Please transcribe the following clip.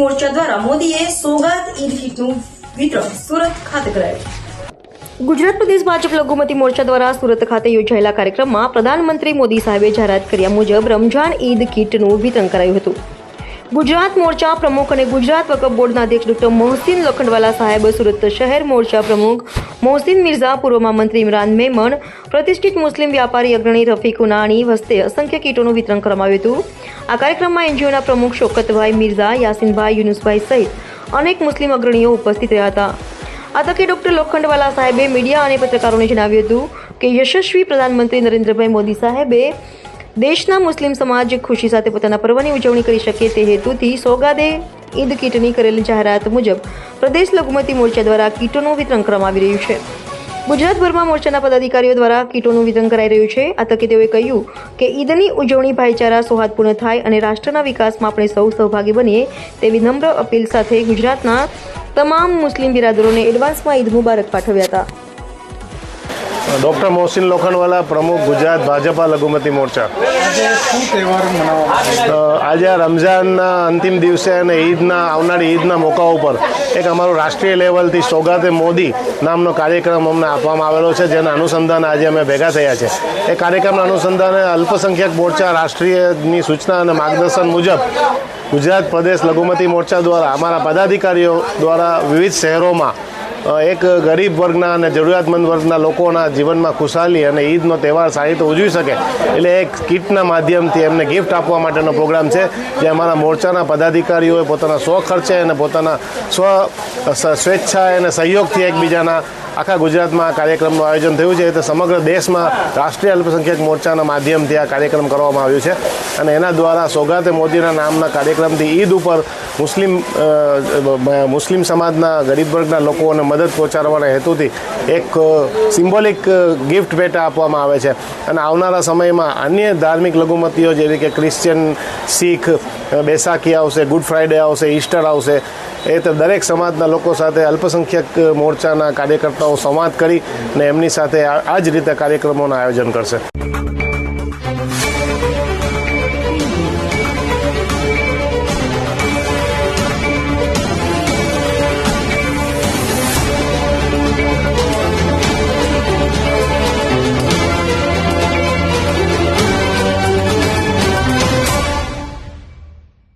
મોરચા દ્વારા મોદીએ સોગાત ઈદ કીટનું વિતરણ સુરત ખાતે કરાયું. ગુજરાત પ્રદેશ ભાજપ લઘુમતી મોરચા દ્વારા સુરત ખાતે યોજાયેલા કાર્યક્રમમાં પ્રધાનમંત્રી મોદી સાહેબે જાહેરાત કર્યા મુજબ રમઝાન ઈદ કીટનું વિતરણ કરાયું હતું. ગુજરાત મોરચા પ્રમુખ અને ગુજરાત વકફ બોર્ડના અધ્યક્ષ ડોક્ટર મોહસિન લોખંડવાલા સાહેબ સુરત શહેર મોરચા પ્રમુખ મોહસિન મિર્ઝા, પૂર્વમાં મંત્રી ઇમરાન મેમણ, પ્રતિષ્ઠિત મુસ્લિમ વ્યાપારી અગ્રણી રફીક ઉનાણી વસ્તે અસંખ્ય કીટોનું વિતરણ કરવામાં આવ્યું હતું. આ કાર્યક્રમમાં એનજીઓના પ્રમુખ શોકતભાઈ મિર્ઝા, યાસીનભાઈ, યુનુસભાઈ સહિત અનેક મુસ્લિમ અગ્રણીઓ ઉપસ્થિત રહ્યા હતા. આ તકે ડોક્ટર લોખંડવાલા સાહેબે મીડિયા અને પત્રકારોને જણાવ્યું હતું કે યશસ્વી પ્રધાનમંત્રી નરેન્દ્રભાઈ મોદી સાહેબે દેશના મુસ્લિમ સમાજ ખુશી સાથે પોતાના પર્વની ઉજવણી કરી શકે તે હેતુથી સોગાદે ઈદ કીટની કરેલી જાહેરાત મુજબ પ્રદેશ લઘુમતી મોરચા દ્વારા કીટોનું વિતરણ કરવામાં આવી રહ્યું છે. ગુજરાતભરમાં મોરચાના પદાધિકારીઓ દ્વારા કીટોનું વિતરણ કરાઈ રહ્યું છે. આ તકે તેઓએ કહ્યું કે ઈદની ઉજવણી ભાઈચારા સૌહાર્દપૂર્ણ થાય અને રાષ્ટ્રના વિકાસમાં આપણે સૌ સહભાગી બનીએ તેવી નમ્ર અપીલ સાથે ગુજરાતના તમામ મુસ્લિમ બિરાદરોને એડવાન્સમાં ઈદ મુબારક પાઠવ્યા હતા. ડૉક્ટર મોહસિન લોખંડવાલા, પ્રમુખ ગુજરાત ભાજપા લઘુમતી મોરચા. આજે રમઝાનના અંતિમ દિવસે અને ઈદના, આવનારી ઈદના મોકા ઉપર એક અમારો રાષ્ટ્રીય લેવલથી સોગાતે મોદી નામનો કાર્યક્રમ અમને આપવામાં આવેલો છે, જેના અનુસંધાને આજે અમે ભેગા થયા છે. એ કાર્યક્રમના અનુસંધાને અલ્પસંખ્યક મોરચા રાષ્ટ્રીયની સૂચના અને માર્ગદર્શન મુજબ ગુજરાત પ્રદેશ લઘુમતી મોરચા દ્વારા, અમારા પદાધિકારીઓ દ્વારા વિવિધ શહેરોમાં એક ગરીબ વર્ગના અને જરૂરિયાતમંદ વર્ગના લોકોના જીવનમાં ખુશાલી અને ઈદનો તહેવાર સારી રીતે ઉજવી શકે, એટલે એક કીટના માધ્યમથી એમને ગિફ્ટ આપવા માટેનો પ્રોગ્રામ છે, જે અમારા મોરચાના પદાધિકારીઓએ પોતાના સ્વ ખર્ચે અને પોતાના સ્વ સ્વેચ્છાએ અને સહયોગથી એકબીજાના આખા ગુજરાતમાં આ કાર્યક્રમનું આયોજન થયું છે તે સમગ્ર દેશમાં રાષ્ટ્રીય અલ્પસંખ્યક મોરચાના માધ્યમથી આ કાર્યક્રમ કરવામાં આવ્યું છે. અને એના દ્વારા સોગાતે મોદીના નામના કાર્યક્રમથી ઈદ ઉપર મુસ્લિમ મુસ્લિમ સમાજના, ગરીબ વર્ગના લોકોને મદદ પહોંચાડવાના હેતુથી એક સિમ્બોલિક ગિફ્ટ ભેટા આપવામાં આવે છે. અને આવનારા સમયમાં અન્ય ધાર્મિક લઘુમતીઓ જેવી કે ક્રિશ્ચિયન, શીખ બેસાખી આવશે, ગુડ ફ્રાઇડે આવશે, ઈસ્ટર આવશે, એ તો દરેક સમાજના લોકો સાથે અલ્પસંખ્યક મોરચાના કાર્યકર્તાઓ સંવાદ કરી અને એમની સાથે આ જ રીતે કાર્યક્રમોનું આયોજન કરશે.